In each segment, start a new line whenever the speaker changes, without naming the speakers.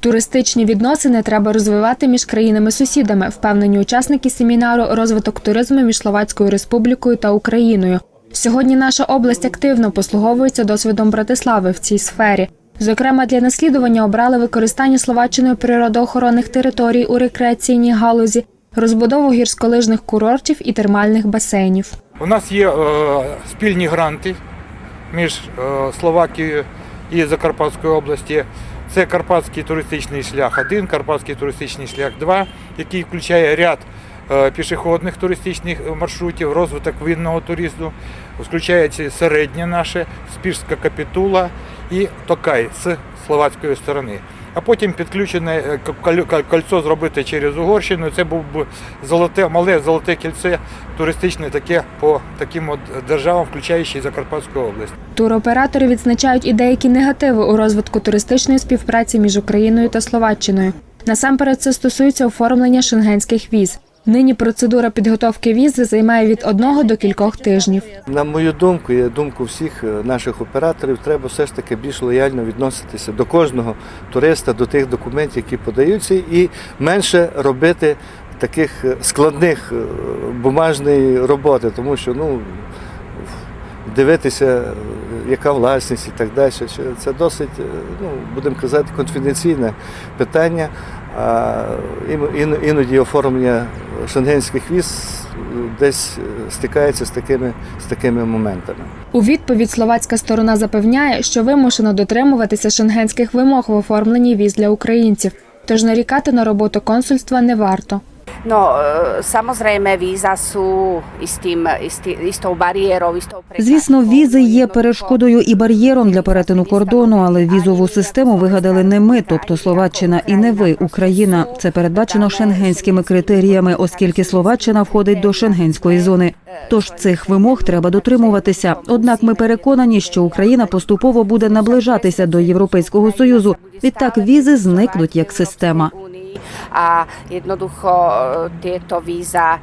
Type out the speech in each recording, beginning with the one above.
Туристичні відносини треба розвивати між країнами-сусідами, впевнені учасники семінару розвиток туризму між Словацькою Республікою та Україною. Сьогодні наша область активно послуговується досвідом Братислави в цій сфері. Зокрема, для наслідування обрали використання Словаччиною природоохоронних територій у рекреаційній галузі, розбудову гірськолижних курортів і термальних басейнів.
У нас є е, спільні гранти між е, Словакією і Закарпатською області. Це Карпатський туристичний шлях 1, Карпатський туристичний шлях 2, який включає ряд е, пішохідних туристичних маршрутів, розвиток винного туризму, включається середнє наше, Спірська капітула і Токай з словацької сторони. А потім підключене е, коль- коль- кольцо зробити через Угорщину. Це був би золоте, мале золоте кільце туристичне таке по таким от державам, включаючи Закарпатську область.
Туроператори відзначають і деякі негативи у розвитку туристичної співпраці між Україною та Словаччиною. Насамперед це стосується оформлення шенгенських віз. Нині процедура підготовки візи займає від одного до кількох тижнів.
На мою думку, і думку всіх е, наших операторів, треба все ж таки більш лояльно відноситися до кожного туриста, до тих документів, які подаються, і менше робити таких е, складних е, бумажної роботи, тому що ну, дивитися, яка власність і так далі. Це досить, ну, будемо казати, конфіденційне питання. А ін- ін- іноді оформлення шенгенських віз е, десь е, стикається з такими, з такими моментами.
У відповідь словацька сторона запевняє, що вимушено дотримуватися шенгенських вимог в оформленні віз для українців. Тож нарікати на роботу консульства не варто.
No, e, samozrejme víza sú istým, istý, istou bariérou, istou.
Звісно, візи є перешкодою і бар'єром для перетину кордону, але візову систему вигадали не ми, тобто Словаччина, і не ви, Україна. Це передбачено шенгенськими критеріями, оскільки Словаччина входить до шенгенської зони. Тож цих вимог треба дотримуватися. Однак ми переконані, що Україна поступово буде наближатися до Європейського союзу. Відтак візи зникнуть як система.
A jednoducho e, tieto víza e,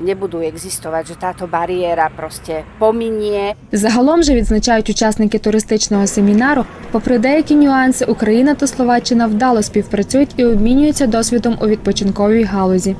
nebudú existovať, že táto bariéra proste pominie.
Загалом же відзначають учасники туристичного семінару, попри деякі нюанси, Україна та Словаччина вдало співпрацюють і обмінюються досвідом у відпочинковій галузі.